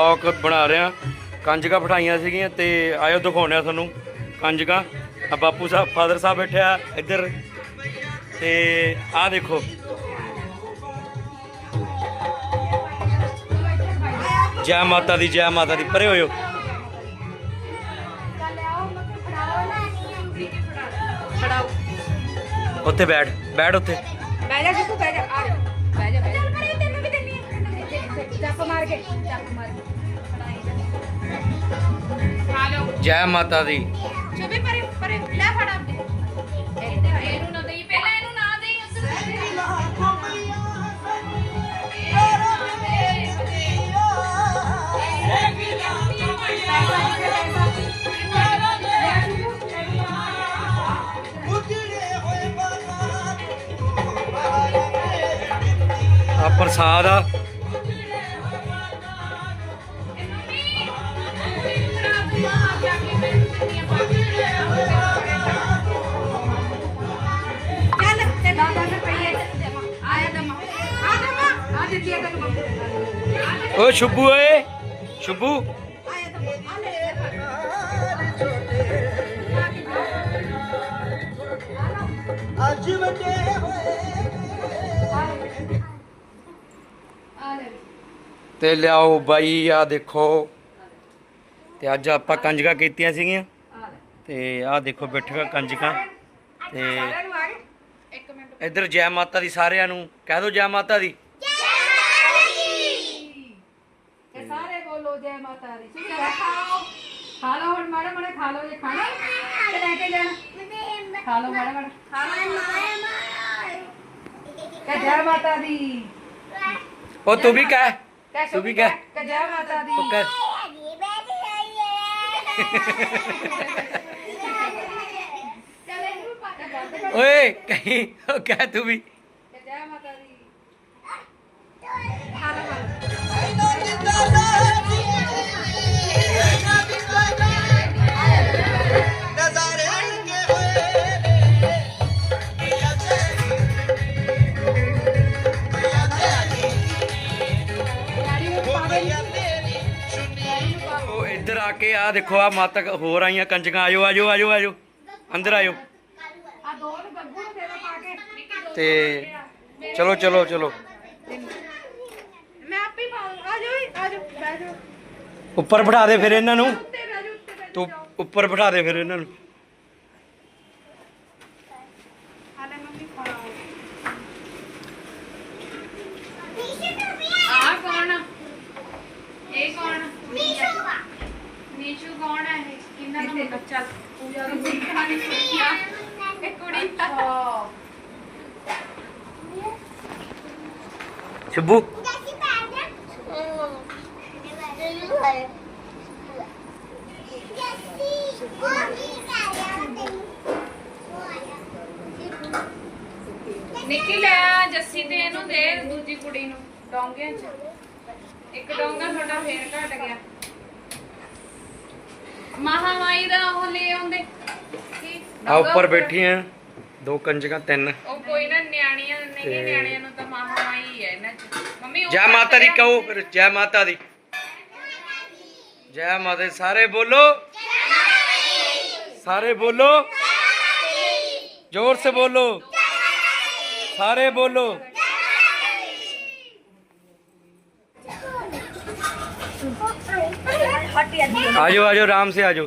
Vlog ਬਣਾ ਰਿਹਾ। ਕੰਜਕਾਂ ਬਿਠਾਈਆਂ ਸੀਗੀਆਂ ਤੇ ਆਇਓ ਦਿਖਾਉਂਦੇ ਆ ਤੁਹਾਨੂੰ ਕੰਜਕਾਂ। ਆ ਬਾਪੂ ਸਾਹਿਬ ਫਾਦਰ ਸਾਹਿਬ ਬੈਠਿਆ ਇੱਧਰ। ਤੇ ਆਹ ਦੇਖੋ। ਜੈ ਮਾਤਾ ਦੀ, ਜੈ ਮਾਤਾ ਦੀ, ਪਰੇ ਹੋਇਓ। ਉੱਥੇ ਬੈਠ ਬੈਠ ਉੱਥੇ। ਬਹਿ ਜਾ ਜਿੱਕੂ ਬਹਿ ਆ ਕੇ ਚੱਪ ਮਾਰ ਕੇ ਖਾ ਲਓ ਜੈ ਮਾਤਾ ਦੀ। ਚੁੱਪੇ ਪਰੇ ਪਰੇ ਲੈ ਫੜ ਆਪਦੇ। ਇੱਧਰ ਇਹਨੂੰ ਨਾ ਦੇਈ ਪਹਿਲਾਂ ਇਹਨੂੰ ਨਾ ਦੇਈ। ਉੱਧਰ ਆ ਪ੍ਰਸਾਦ ਆ। ਓਏ ਸ਼ੁਭੂ ਓਏ ਸ਼ੁਭੂ। ਆ ਅੱਜ ਵੱਡੇ ਹੋਏ ਆ ਤੇ ਲਿਆਓ ਬਾਈ ਆ ਦੇਖੋ। ਤੇ ਅੱਜ ਆਪਾਂ ਕੰਜਕਾਂ ਕੀਤੀਆਂ ਸੀਗੀਆਂ। ਆ ਤੇ ਆਹ ਦੇਖੋ ਬੈਠੀਆਂ ਕੰਜਕਾਂ। ਤੇ ਸਾਰਿਆਂ ਨੂੰ ਆ ਗਏ? ਇੱਕ ਮਿੰਟ। ਇੱਧਰ ਜੈ ਮਾਤਾ ਦੀ ਸਾਰਿਆਂ ਨੂੰ। ਕਹਿ ਦਿਓ ਜੈ ਮਾਤਾ ਦੀ ਤੇ ਜੈ ਮਾਤਾ ਦੀ ਠੀਕ ਹੈ ਖਾਓ ਖਾ ਲਓ ਹੁਣ ਮਾੜਾ ਮਾੜਾ ਖਾ ਲਓ ਜੇ ਖਾਣਾ ਤੇ ਲੈ ਕੇ ਜਾਣਾ ਖਾ ਲਓ ਮਾੜਾ ਮਾੜਾ ਕਹ ਜੈ ਮਾਤਾ ਦੀ ਉਹ ਤੂੰ ਵੀ ਕਹਿ ਕਹਿ ਤੂੰ ਵੀ ਸ਼ੁਭੀ ਕਹਿ। ਕਹਿ ਜੈ ਮਾਤਾ ਦੀ ਉਹ ਇੱਧਰ ਆ ਦੇਖੋ ਆ ਮਾਤਾ ਹੋਰ ਆਈਆਂ ਕੰਜਕਾਂ। ਆਜੋ ਆਜੋ ਆਜੋ ਆਜੋ। ਅੰਦਰ ਆਜੋ। ਤੇ ਚਲੋ ਚਲੋ ਚਲੋ। ਮੈਂ ਆਪੇ ਪਾਉਂ ਆ ਜਾਓ ਆ ਜਾਓ ਬਹਿ ਜਾਓ। ਉੱਪਰ ਬਿਠਾ ਦੇ ਫਿਰ ਇਹਨਾਂ ਨੂੰ। ਤੂੰ ਉੱਪਰ ਬਿਠਾ ਦੇ ਫਿਰ ਇਹਨਾਂ ਨੂੰ ਹਾਲੇ ਮੰਮੀ ਖਾਓ ਆ ਕੌਣ ਆ? ਇਹ ਕੌਣ ਆ? ਨੀਸ਼ੂ ਕੌਣ ਹੈ ਇਹ ਕਿੰਨਾ ਨਾਮ ਬੱਚਾ ਪੂਜਾ ਦੀ ਕਹਾਣੀ ਸੁਣਿਆ ਇਹ ਕੁੜੀ ਸ਼ੁਭੂ। ਨਿੱਕੀ ਲੈ ਆ ਜੱਸੀ ਤੇ ਇਹਨੂੰ ਦੇ ਦੂਜੀ ਕੁੜੀ ਨੂੰ। ਡੋਂਗੇ ਚ। ਇੱਕ ਡੋਂਗਾ ਤੁਹਾਡਾ ਫੇਰ ਘਟ ਗਿਆ। ਮਹਾਮਾਈ ਦਾ ਉਹ ਲੈ ਆਉਂਦੇ। ਆ ਉੱਪਰ ਬੈਠੀ ਆ ਦੋ ਕੰਜਕਾਂ ਤਿੰਨ। ਉਹ ਕੋਈ ਨਾ ਨਿਆਣੀਆਂ ਨਹੀਂ ਨਿਆਣੀਆਂ ਨੂੰ ਤਾਂ ਮਹਾਮਾਈ ਹੈ ਇਹਨਾਂ ਮੰਮੀ ਜੈ ਮਾਤਾ ਦੀ ਕਹੋ ਫਿਰ ਜੈ ਮਾਤਾ ਦੀ। ਜੈ ਮਾਤਾ ਦੀ ਸਾਰੇ ਬੋਲੋ। ਸਾਰੇ ਬੋਲੋ। ਜ਼ੋਰ ਸੇ ਬੋਲੋ। ਸਾਰੇ ਬੋਲੋ। आजो आजो आराम से आजो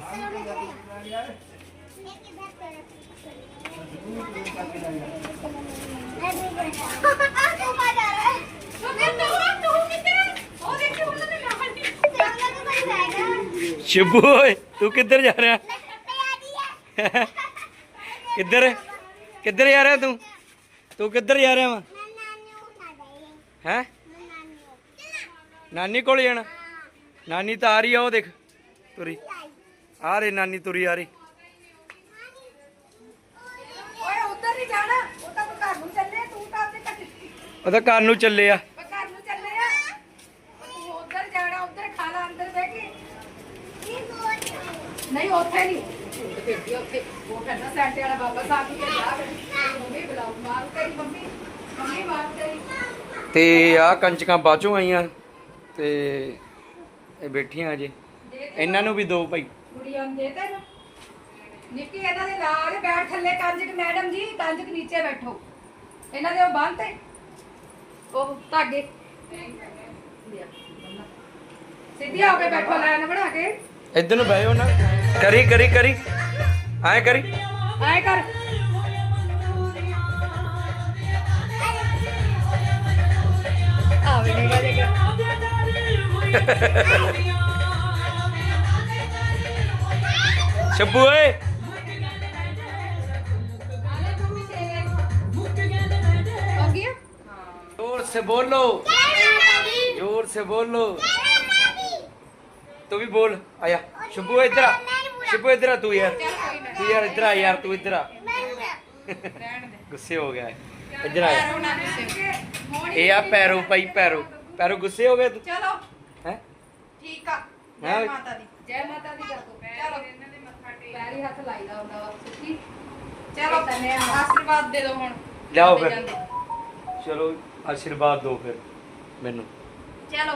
शिबू ओए तू किधर जा रहा है किधर किधर जा रहा है तू तू किधर जा रहा वा ਹੈ ਨਾਨੀ ਕੋਲ ਜਾਣਾ ਨਾਨੀ ਤਾਂ ਆ ਰਹੀ ਆ ਉਹ ਦੇਖ ਤੁਰੀ। ਆ ਰਹੀ ਨਾਨੀ ਤੁਰੀ ਆ ਰਹੀ। ਓਏ ਉੱਧਰ ਨਹੀਂ ਜਾਣਾ। ਉਹ ਤਾਂ ਤੂੰ ਘਰ ਨੂੰ ਚੱਲੇ ਤੂੰ ਤਾਂ ਆਪਣੇ ਘਰ ਉਹਦਾ ਘਰ ਨੂੰ ਚੱਲੇ ਆ। ਘਰ ਨੂੰ ਚੱਲੇ ਆ। ਉਹ ਤੂੰ ਉੱਧਰ ਜਾਣਾ ਉੱਧਰ ਖਾ ਲਾ ਅੰਦਰ ਬਹਿ ਕੇ। ਨਹੀਂ ਉੱਥੇ ਨਹੀਂ। ਉੱਥੇ। ਉਹ ਕਹਿੰਦਾ ਸੈਂਟੇ ਵਾਲਾ ਬਾਬਾ ਸਾਹਿਬ ਕੇ ਜਾ ਮੰਮੀ ਬੁਲਾਓ ਮਾਰ ਤੇਰੀ ਮੰਮੀ ਮੰਮੀ ਮਾਰ ਤੇਰੀ। ਤੇ ਆ ਕੰਚਕਾਂ ਬਾਚੋਂ ਆਈਆਂ ਤੇ ਇਹ ਬੈਠੀਆਂ ਅਜੇ। ਇਹਨਾਂ ਨੂੰ ਵੀ ਦੋ ਭਾਈ। ਕੁੜੀਆਂ ਨੂੰ ਦੇ ਤੈਨੂੰ ਨਿੱਕੀ ਇਹਨਾਂ ਦੇ ਨਾਲ ਬੈਠ ਥੱਲੇ ਕੰਜਕ ਮੈਡਮ ਜੀ ਕੰਜਕ ਨੀਚੇ ਬੈਠੋ। ਇਹਨਾਂ ਦੇ ਉਹ ਬੰਨ ਤੇ। ਉਹ ਧਾਗੇ। ਸਿੱਧੀ ਹੋ ਕੇ ਬੈਠੋ ਲਾਈਨ ਬਣਾ ਕੇ। ਇੱਧਰ ਨੂੰ ਬਹਿਓ ਨਾ। ਕਰੀ ਕਰੀ ਕਰੀ। ਐ ਕਰੀ। ਐ ਕਰ। ਆਵੇ ਨਹੀਂ ਕਰੇਗਾ ਸ਼ੱਬੂ ਓਏ ਹੋ ਗਿਆ जोर से बोलो जोर से बोलो तू भी बोल आया शुभू इधर आ शुभू इधर आ तू यार तू यार इधर आ यार तू इधर आ गुस्से हो गया है इधर आया ये आ पैरो भाई पैरो पैरो गुस्से हो गए तू ਚਲੋ हैं ਠੀਕ ਆ। ਹੈਂ? ਜੈ ਮਾਤਾ ਦੀ। ਜੈ ਮਾਤਾ ਦੀ ਕਰ ਦੋ ਚਲੋ ਪੈਰੀ ਹੱਥ ਲਾਈਦਾ ਹੁੰਦਾ ਵਾ ਸੁੱਕੀ ਚਲੋ ਤਨੇ ਆਸ਼ੀਰਵਾਦ ਦੇ ਦਿਓ ਹੁਣ। ਲਿਆਓ ਫਿਰ। ਜਾਂਦੇ। ਚਲੋ ਆਸ਼ੀਰਵਾਦ ਦਿਓ ਫਿਰ ਮੈਨੂੰ। ਚਲੋ।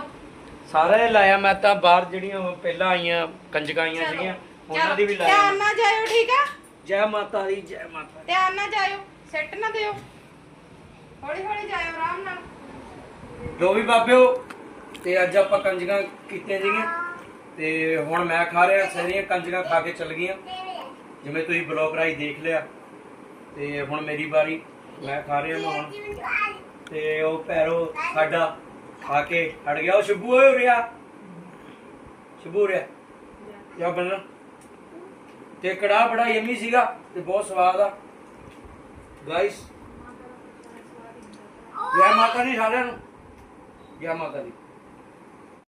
ਸਾਰੇ ਲਾਇਆ ਮੈਂ ਤਾਂ ਬਾਹਰ ਜਿਹੜੀਆਂ ਉਹ ਪਹਿਲਾਂ ਆਈਆਂ ਕੰਜਕਾਂ ਆਈਆਂ ਸੀਗੀਆਂ ਉਹਨਾਂ ਦੀ ਵੀ ਧਿਆਨ ਲਾਇਆ ਨਾਲ ਜਾਇਓ ਠੀਕ ਆ? ਜੈ ਮਾਤਾ ਦੀ ਜੈ ਮਾਤਾ ਦੀ। ਧਿਆਨ ਨਾਲ ਜਾਇਓ ਸੈੱਟ ਨਾ ਦਿਓ। ਹੌਲੀ ਹੌਲੀ ਜਾਇਓ ਆਰਾਮ ਨਾਲ। ਲੋ ਵੀ ਬਾਬਿਓ। ਤੇ ਅੱਜ ਆਪਾਂ ਕੰਜਕਾਂ ਕੀਤੀਆਂ ਸੀਗੀਆਂ ਤੇ ਹੁਣ ਮੈਂ ਖਾ ਰਿਹਾ, ਸਾਰੀਆਂ ਕੰਜਕਾਂ ਖਾ ਕੇ ਚੱਲ ਗਈਆਂ। ਜਿਵੇਂ ਤੁਸੀਂ ਬਲੌਗ ਰਾਈ ਦੇਖ ਲਿਆ ਤੇ ਹੁਣ ਮੇਰੀ ਵਾਰੀ, ਮੈਂ ਖਾ ਰਿਹਾ ਮੈਂ ਹੁਣ। ਤੇ ਉਹ ਪੈਰੋ ਸਾਡਾ ਖਾ ਕੇ ਹਟ ਗਿਆ। ਉਹ ਸ਼ੁਭੂ ਰਿਹਾ ਉਰਿਆ ਸ਼ੁਭੂ ਰਿਹਾ ਯਾ ਬੰਨਾ ਤੇ ਕੜਾਹ ਬੜਾ ਯਮੀ ਸੀਗਾ ਤੇ ਬਹੁਤ ਸਵਾਦ ਆ। ਗਾਇਸ ਜੈ ਮਾਤਾ ਦੀ, ਸਾਰਿਆਂ ਨੂੰ। ਜੈ ਮਾਤਾ ਦੀ।